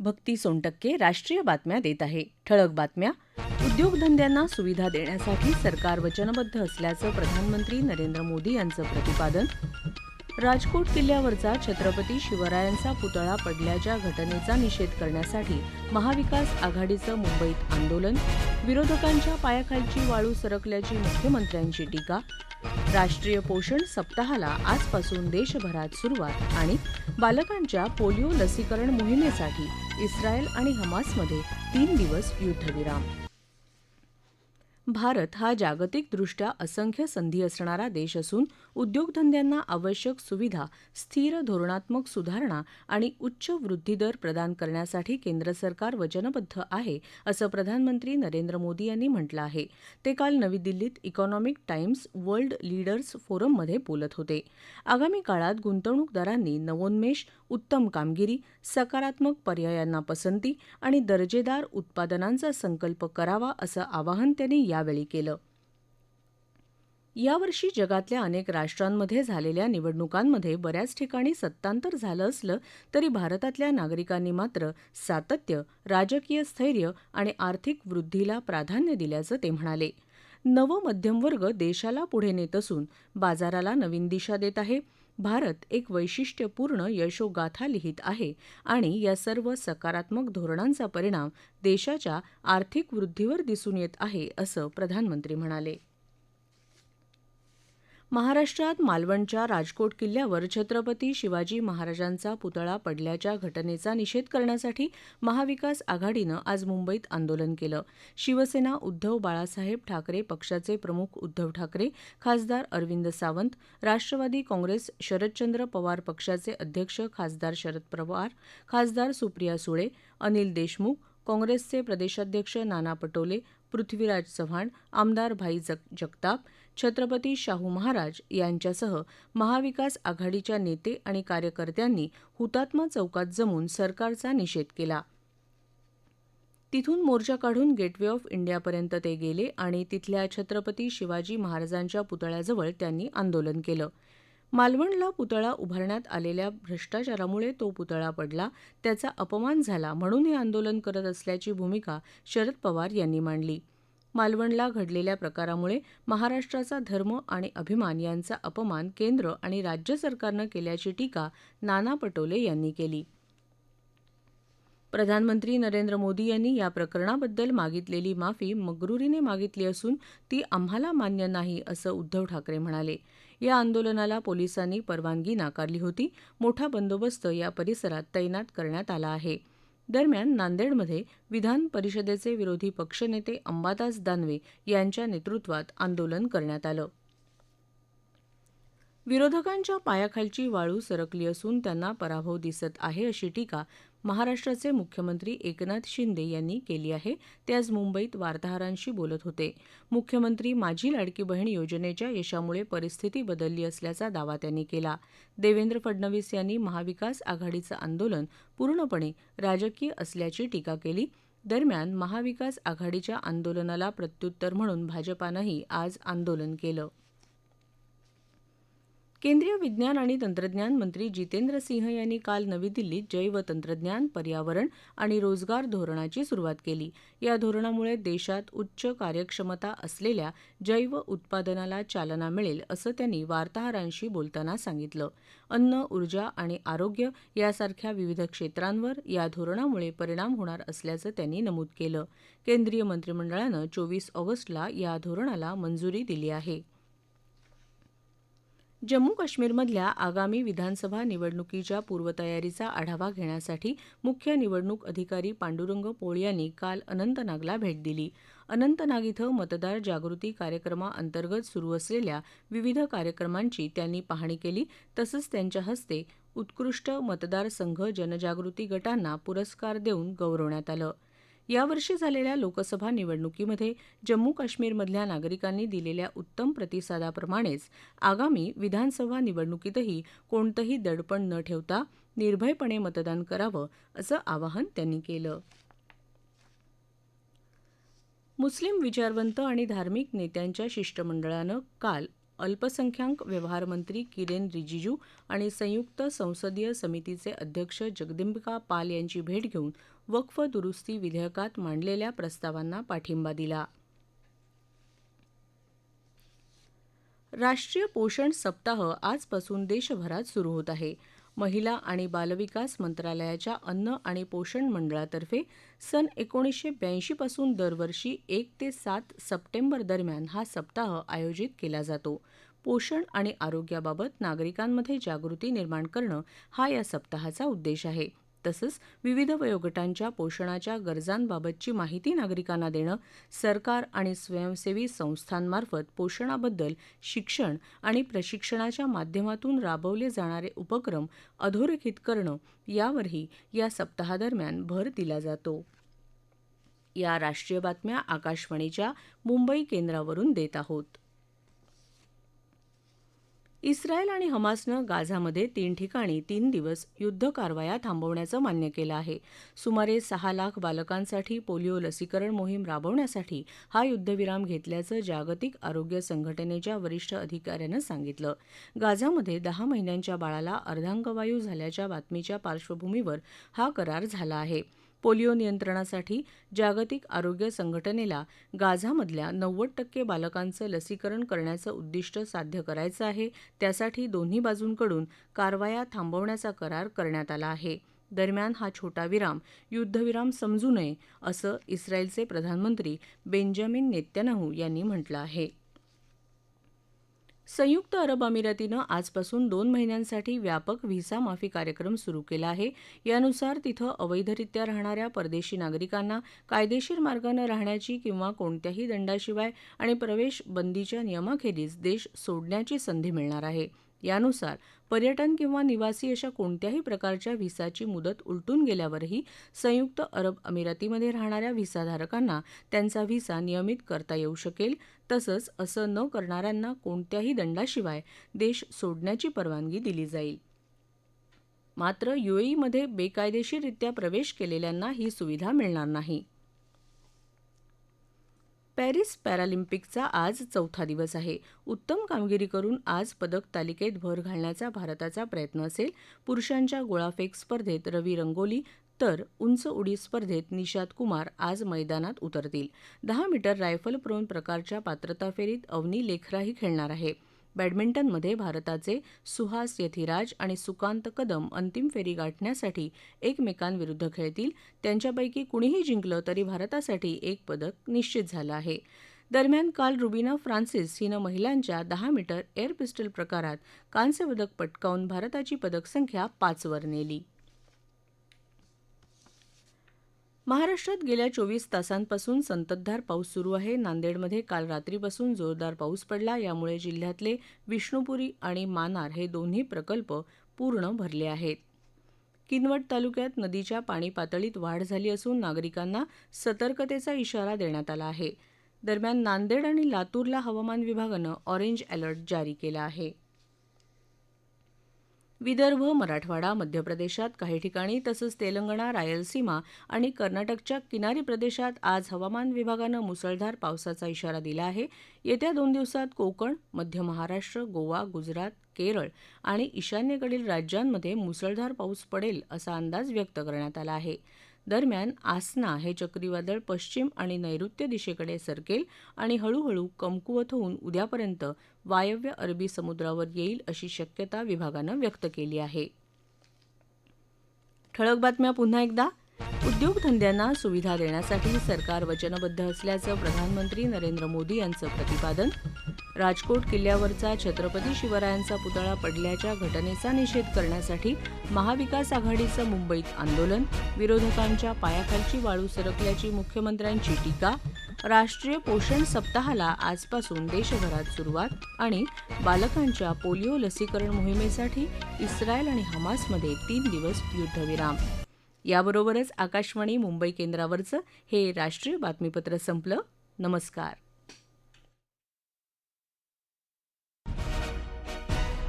भक्ती सोनटक्के राष्ट्रीय बातम्या देत आहे. ठळक बातम्या. उद्योगधंद्यांना सुविधा देण्यासाठी सरकार वचनबद्ध असल्याचं प्रधानमंत्री नरेंद्र मोदी यांचं प्रतिपादन. राजकोट किल्ल्यावरचा छत्रपती शिवरायांचा पुतळा पडल्याच्या घटनेचा निषेध करण्यासाठी महाविकास आघाडीचं मुंबईत आंदोलन विरोधकांच्या पायाखालची वाळू सरकल्याची मुख्यमंत्र्यांची टीका राष्ट्रीय पोषण सप्ताहाला आजपासून देशभरात सुरुवात आणि बालकांच्या पोलिओ लसीकरण मोहिमेसाठी इस्रायल आणि हमासमध्ये तीन दिवस युद्धविराम. भारत हा जागतिकदृष्ट्या असंख्य संधी असणारा देश असून उद्योगधंद्यांना आवश्यक सुविधा स्थिर धोरणात्मक सुधारणा आणि उच्च वृद्धीदर प्रदान करण्यासाठी केंद्र सरकार वचनबद्ध आहे असं प्रधानमंत्री नरेंद्र मोदी यांनी म्हटलं आहे. ते काल नवी दिल्लीत इकॉनॉमिक टाइम्स वर्ल्ड लीडर्स फोरममध्ये बोलत होते. आगामी काळात गुंतवणूकदारांनी नवोन्मेष उत्तम कामगिरी सकारात्मक पर्यायांना पसंती आणि दर्जेदार उत्पादनांचा संकल्प करावा असं आवाहन त्यांनी यावेळी केलं. यावर्षी जगातल्या अनेक राष्ट्रांमध्ये झालेल्या निवडणुकांमध्ये बऱ्याच ठिकाणी सत्तांतर झालं असलं तरी भारतातल्या नागरिकांनी मात्र सातत्य राजकीय स्थैर्य आणि आर्थिक वृद्धीला प्राधान्य दिल्याचं ते म्हणाले. नवं मध्यमवर्ग देशाला पुढे नेत असून बाजाराला नवीन दिशा देत आहे. भारत एक वैशिष्ट्यपूर्ण यशोगाथा लिहित आहे आणि या सर्व सकारात्मक धोरणांचा परिणाम देशाच्या आर्थिक वृद्धीवर दिसून येत आहे असं प्रधानमंत्री म्हणाले. महाराष्ट्रात मालवणच्या राजकोट किल्ल्यावर छत्रपती शिवाजी महाराजांचा पुतळा पडल्याच्या घटनेचा निषेध करण्यासाठी महाविकास आघाडीनं आज मुंबईत आंदोलन केलं. शिवसेना उद्धव बाळासाहेब ठाकरे पक्षाचे प्रमुख उद्धव ठाकरे खासदार अरविंद सावंत राष्ट्रवादी काँग्रेस शरदचंद्र पवार पक्षाचे अध्यक्ष खासदार शरद पवार खासदार सुप्रिया सुळे अनिल देशमुख काँग्रेसचे प्रदेशाध्यक्ष नाना पटोले पृथ्वीराज चव्हाण आमदार भाई जगताप छत्रपती शाहू महाराज यांच्यासह महाविकास आघाडीच्या नेते आणि कार्यकर्त्यांनी हुतात्मा चौकात जमून सरकारचा निषेध केला. तिथून मोर्चा काढून गेटवे ऑफ इंडियापर्यंत ते गेले आणि तिथल्या छत्रपती शिवाजी महाराजांच्या पुतळ्याजवळ त्यांनी आंदोलन केलं. मालवणला पुतळा उभारण्यात आलेल्या भ्रष्टाचारामुळे तो पुतळा पडला त्याचा अपमान झाला म्हणून हे आंदोलन करत असल्याची भूमिका शरद पवार यांनी मांडली. मालवणला घडलेल्या प्रकारामुळे महाराष्ट्राचा धर्म आणि अभिमान यांचा अपमान केंद्र आणि राज्य सरकारनं केल्याची टीका नाना पटोले यांनी केली. प्रधानमंत्री नरेंद्र मोदी यांनी या प्रकरणाबद्दल मागितलेली माफी मगरुरीने मागितली असून ती आम्हाला मान्य नाही असं उद्धव ठाकरे म्हणाले. या आंदोलनाला पोलिसांनी परवानगी नाकारली होती. मोठा बंदोबस्त या परिसरात तैनात करण्यात आला आहे. दरम्यान नांदेडमध्ये विधान परिषदेचे विरोधी पक्षनेते अंबादास दानवे यांच्या नेतृत्वात आंदोलन करण्यात आलं. विरोधकांच्या पायाखालची वाळू सरकली असून त्यांना पराभव दिसत आहे अशी टीका महाराष्ट्राचे मुख्यमंत्री एकनाथ शिंदे यांनी केली आहे. ते आज मुंबईत वार्ताहरांशी बोलत होते. मुख्यमंत्री माझी लाडकी बहीण योजनेच्या यशामुळे परिस्थिती बदलली असल्याचा दावा त्यांनी केला. देवेंद्र फडणवीस यांनी महाविकास आघाडीचं आंदोलन पूर्णपणे राजकीय असल्याची टीका केली. दरम्यान महाविकास आघाडीच्या आंदोलनाला प्रत्युत्तर म्हणून भाजपानंही आज आंदोलन केलं. केंद्रीय विज्ञान आणि तंत्रज्ञान मंत्री जितेंद्र सिंह यांनी काल नवी दिल्लीत जैव तंत्रज्ञान पर्यावरण आणि रोजगार धोरणाची सुरुवात केली. या धोरणामुळे देशात उच्च कार्यक्षमता असलेल्या जैव उत्पादनाला चालना मिळेल असं त्यांनी वार्ताहरांशी बोलताना सांगितलं. अन्न ऊर्जा आणि आरोग्य यासारख्या विविध क्षेत्रांवर या धोरणामुळे परिणाम होणार असल्याचं त्यांनी नमूद केलं. केंद्रीय मंत्रिमंडळानं चोवीस ऑगस्टला या धोरणाला मंजुरी दिली आहे. जम्मू काश्मीरमधल्या आगामी विधानसभा निवडणुकीच्या पूर्वतयारीचा आढावा घेण्यासाठी मुख्य निवडणूक अधिकारी पांडुरंग पोळ यांनी काल अनंतनागला भेट दिली. अनंतनाग इथं मतदार जागृती कार्यक्रमाअंतर्गत सुरू असलेल्या विविध कार्यक्रमांची त्यांनी पाहणी केली. तसंच त्यांच्या हस्ते उत्कृष्ट मतदार संघ जनजागृती गटांना पुरस्कार देऊन गौरवण्यात आलं. यावर्षी झालेल्या लोकसभा निवडणुकीमध्ये जम्मू काश्मीरमधल्या नागरिकांनी दिलेल्या उत्तम प्रतिसादाप्रमाणेच आगामी विधानसभा निवडणुकीतही कोणतंही दडपण न ठेवता निर्भयपणे मतदान करावं असं आवाहन त्यांनी केलं. मुस्लिम विचारवंत आणि धार्मिक नेत्यांच्या शिष्टमंडळानं काल अल्पसंख्याक व्यवहार मंत्री किरेन रिजिजू आणि संयुक्त संसदीय समितीचे अध्यक्ष जगदंबिका पाल यांची भेट घेऊन वक्फ दुरुस्ती विधेयकात मांडलेल्या प्रस्तावांना पाठिंबा दिला. राष्ट्रीय पोषण सप्ताह आजपासून देशभरात सुरू होत आहे. महिला आणि बालविकास मंत्रालयाच्या अन्न आणि पोषण मंडळातर्फे सन एकोणीसशे ब्याऐंशीपासून दरवर्षी एक ते सात सप्टेंबर दरम्यान हा सप्ताह आयोजित केला जातो. पोषण आणि आरोग्याबाबत नागरिकांमध्ये जागृती निर्माण करणं हा या सप्ताहाचा उद्देश आहे. तसंच विविध वयोगटांच्या पोषणाच्या गरजांबाबतची माहिती नागरिकांना देणं सरकार आणि स्वयंसेवी संस्थांमार्फत पोषणाबद्दल शिक्षण आणि प्रशिक्षणाच्या माध्यमातून राबवले जाणारे उपक्रम अधोरेखित करणं यावरही या सप्ताहादरम्यान भर दिला जातो. या राष्ट्रीय बातम्या आकाशवाणीच्या मुंबई केंद्रावरून देत आहोत. इस्रायल आणि हमासनं गाझामध्ये तीन ठिकाणी तीन दिवस युद्ध कारवाया थांबवण्याचं मान्य केलं आहे. सुमारे सहा लाख बालकांसाठी पोलिओ लसीकरण मोहीम राबवण्यासाठी हा युद्धविराम घेतल्याचं जागतिक आरोग्य संघटनेच्या वरिष्ठ अधिकाऱ्यानं सांगितलं. गाझामध्ये दहा महिन्यांच्या बाळाला अर्धांगवायू झाल्याच्या बातमीच्या पार्श्वभूमीवर हा करार झाला आहे. पोलिओ नियंत्रणासाठी जागतिक आरोग्य संघटनेला गाझामधल्या नव्वद टक्के बालकांचं लसीकरण करण्याचं उद्दिष्ट साध्य करायचं आहे. त्यासाठी दोन्ही बाजूंकडून कारवाया थांबवण्याचा करार करण्यात आला आहे. दरम्यान हा छोटा विराम युद्धविराम समजू नये असं इस्रायलचे प्रधानमंत्री बेंजामिन नेत्यानाहू यांनी म्हटलं आहे. संयुक्त अरब अमिरातीनं आजपासून दोन महिन्यांसाठी व्यापक व्हिसा माफी कार्यक्रम सुरू केला आहे. यानुसार तिथं अवैधरित्या राहणाऱ्या परदेशी नागरिकांना कायदेशीर मार्गानं राहण्याची किंवा कोणत्याही दंडाशिवाय आणि प्रवेश बंदीच्या नियमाखेरीज देश सोडण्याची संधी मिळणार आहे. यानुसार पर्यटन किंवा निवासी अशा कोणत्याही प्रकारच्या व्हिसाची मुदत उलटून गेल्यावरही संयुक्त अरब अमिरातीमध्ये राहणाऱ्या व्हिसाधारकांना त्यांचा व्हिसा नियमित करता येऊ शकेल. तसंच असं न करणाऱ्यांना कोणत्याही दंडाशिवाय देश सोडण्याची परवानगी दिली जाईल. मात्र युएईमध्ये बेकायदेशीररित्या प्रवेश केलेल्यांना ही सुविधा मिळणार नाही. पॅरिस पॅरालिम्पिकचा आज चौथा दिवस आहे. उत्तम कामगिरी करून आज पदक तालिकेत भर घालण्याचा भारताचा प्रयत्न असेल. पुरुषांच्या गोळाफेक स्पर्धेत रवी रंगोली तर उंच उडी स्पर्धेत निषाद कुमार आज मैदानात उतरतील. दहा मीटर रायफल प्रोन प्रकारच्या पात्रता फेरीत अवनी लेखराही खेळणार आहे. बॅडमिंटनमध्ये भारताचे सुहास यथिराज आणि सुकांत कदम अंतिम फेरी गाठण्यासाठी एकमेकांविरुद्ध खेळतील. त्यांच्यापैकी कुणीही जिंकलं तरी भारतासाठी एक पदक निश्चित झालं आहे. दरम्यान काल रुबिना फ्रान्सिस हिनं महिलांच्या दहा मीटर एअर पिस्टल प्रकारात कांस्यपदक पटकावून भारताची पदकसंख्या पाचवर नेली. महाराष्ट्रात गेल्या चोवीस तासांपासून संततधार पाऊस सुरू आहे. नांदेडमध्ये काल रात्रीपासून जोरदार पाऊस पडला. यामुळे जिल्ह्यातले विष्णुपुरी आणि मानार हे दोन्ही प्रकल्प पूर्ण भरले आहेत. किनवट तालुक्यात नदीच्या पाणी पातळीत वाढ झाली असून नागरिकांना सतर्कतेचा इशारा देण्यात आला आहे. दरम्यान नांदेड आणि लातूरला हवामान विभागानं ऑरेंज अलर्ट जारी केला आहे. विदर्भ मराठवाडा मध्य प्रदेशात काही ठिकाणी तसंच तेलंगणा रायलसीमा आणि कर्नाटकच्या किनारी प्रदेशात आज हवामान विभागानं मुसळधार पावसाचा इशारा दिला आहे. येत्या दोन दिवसात कोकण मध्य महाराष्ट्र गोवा गुजरात केरळ आणि ईशान्येकडील राज्यांमध्ये मुसळधार पाऊस पडेल असा अंदाज व्यक्त करण्यात आला आहे. दरम्यान आसना हे चक्रीवादळ पश्चिम आणि नैऋत्य दिशेकडे सरकेल आणि हळूहळू कमकुवत होऊन उद्यापर्यंत वायव्य अरबी समुद्रावर येईल अशी शक्यता विभागानं व्यक्त केली आहे. ठळक बातम्या पुन्हा एकदा. उद्योगधंद्यांना सुविधा देण्यासाठी सरकार वचनबद्ध असल्याचं प्रधानमंत्री नरेंद्र मोदी यांचं प्रतिपादन राजकोट किल्ल्यावरचा छत्रपती शिवरायांचा पुतळा पडल्याच्या घटनेचा निषेध करण्यासाठी महाविकास आघाडीचं मुंबईत आंदोलन विरोधकांच्या पायाखालची वाळू सरकल्याची मुख्यमंत्र्यांची टीका राष्ट्रीय पोषण सप्ताहाला आजपासून देशभरात सुरुवात आणि बालकांच्या पोलिओ लसीकरण मोहिमेसाठी इस्रायल आणि हमासमध्ये तीन दिवस युद्धविराम. याबरोबरच आकाशवाणी मुंबई केंद्रावरचं हे राष्ट्रीय बातमीपत्र संपलं. नमस्कार.